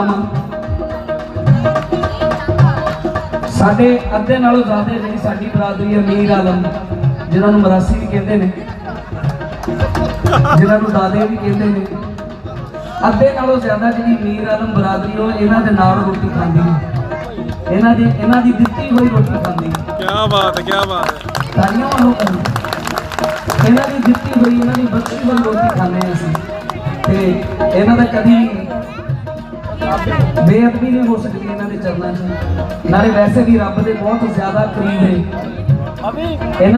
ਨਾਮ। ਸਾਡੇ ਅੱਧੇ ਨਾਲੋਂ ਜ਼ਿਆਦਾ ਜਿਹੜੀ ਸਾਡੀ ਬਰਾਦਰੀ ਅਮੀਰ ਆਲਮ ਜਿਨ੍ਹਾਂ ਨੂੰ ਮਰਾਸੀ ਵੀ ਕਹਿੰਦੇ ਨੇ ਜਿਨ੍ਹਾਂ ਨੂੰ ਦਾਦੇ ਵੀ ਕਹਿੰਦੇ ਨੇ ਅੱਧੇ ਨਾਲੋਂ ਜ਼ਿਆਦਾ ਜਿਹੜੀ ਮੀਰ ਆਲਮ ਬਰਾਦਰੀ ਉਹ ਇਹਨਾਂ ਦੇ ਨਾਲ ਰੋਟੀ ਖਾਂਦੀ ਹੈ ਇਹਨਾਂ ਦੀ ਇਹਨਾਂ ਦੀ ਦਿੱਤੀ ਹੋਈ ਰੋਟੀ ਖਾਂਦੀ ਹੈ ਕੀ ਬਾਤ ਹੈ ਕੀ ਬਾਤ ਹੈ। ਤਾਲੀਆਂ ਵਾਲੋ ਇਹਨਾਂ ਦੀ ਦਿੱਤੀ ਹੋਈ ਇਹਨਾਂ ਦੀ ਬੱਤੀ ਵੱਲ ਰੋਟੀ ਖਾਂਦੇ ਅਸੀਂ। ਤੇ ਇਹਨਾਂ ਦਾ ਕਦੀ ਬੇਅਦਬੀ ਨਹੀਂ ਹੋ ਸਕਦੀ ਇਹਨਾਂ ਦੇ ਚਰਨਾਂ 'ਚ। ਨਾਲੇ ਵੈਸੇ ਵੀ ਰੱਬ ਦੇ ਬਹੁਤ ਜ਼ਿਆਦਾ ਕਰੀਬ ਨੇ।